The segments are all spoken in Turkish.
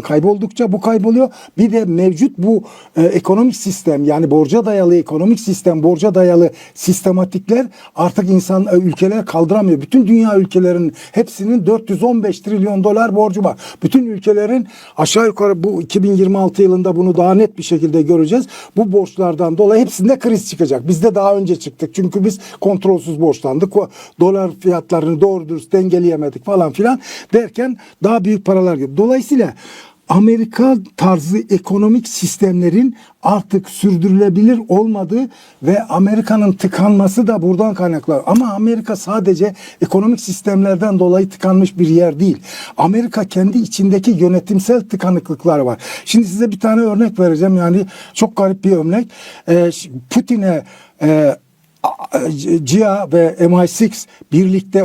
kayboldukça bu kayboluyor. Bir de mevcut bu e, ekonomik sistem yani borca dayalı ekonomik sistem, borca dayalı sistematikler artık insan e, ülkeler kaldıramıyor. Bütün dünya ülkelerinin hepsinin 415 trilyon dolar borcu var. Bütün ülkelerin aşağı yukarı bu 2026 yılında bunu daha net bir şekilde göreceğiz. Bu borçlardan dolayı hepsinde kriz çıkacak. Biz de daha önce çıktık. Çünkü biz kontrolsüz borçlandık. Dolar fiyatlarını doğru dürüst dengeleyemedik falan filan derken daha büyük paralar gibi. Dolayısıyla Amerika tarzı ekonomik sistemlerin artık sürdürülebilir olmadığı ve Amerika'nın tıkanması da buradan kaynaklanıyor. Ama Amerika sadece ekonomik sistemlerden dolayı tıkanmış bir yer değil. Amerika kendi içindeki yönetimsel tıkanıklıkları var. Şimdi size bir tane örnek vereceğim. Yani çok garip bir örnek. Ee, Putin'e e, CIA ve MI6 birlikte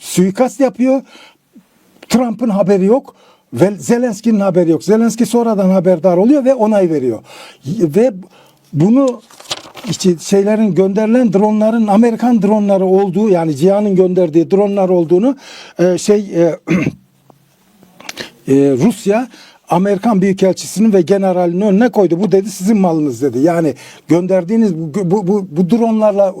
suikast yapıyor. Trump'ın haberi yok ve Zelenski'nin haberi yok. Zelenski sonradan haberdar oluyor ve onay veriyor. Ve bunu işte şeylerin gönderilen dronların Amerikan dronları olduğu yani CIA'nın gönderdiği dronlar olduğunu e, şey e, e, Rusya Amerikan Büyükelçisinin ve generalinin önüne koydu. Bu dedi sizin malınız dedi. Yani gönderdiğiniz bu, bu, bu, bu dronlarla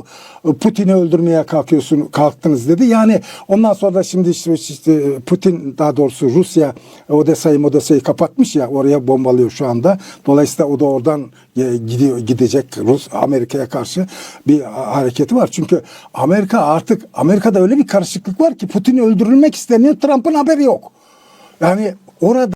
Putin'i öldürmeye kalkıyorsun kalktınız dedi. Yani ondan sonra da şimdi işte, işte Putin daha doğrusu Rusya Odessa'yı Odessa'yı kapatmış ya oraya bombalıyor şu anda. Dolayısıyla o da oradan e, gidiyor gidecek Rus Amerika'ya karşı bir hareketi var. Çünkü Amerika artık Amerika'da öyle bir karışıklık var ki Putin öldürülmek isteniyor. Trump'ın haberi yok. Yani orada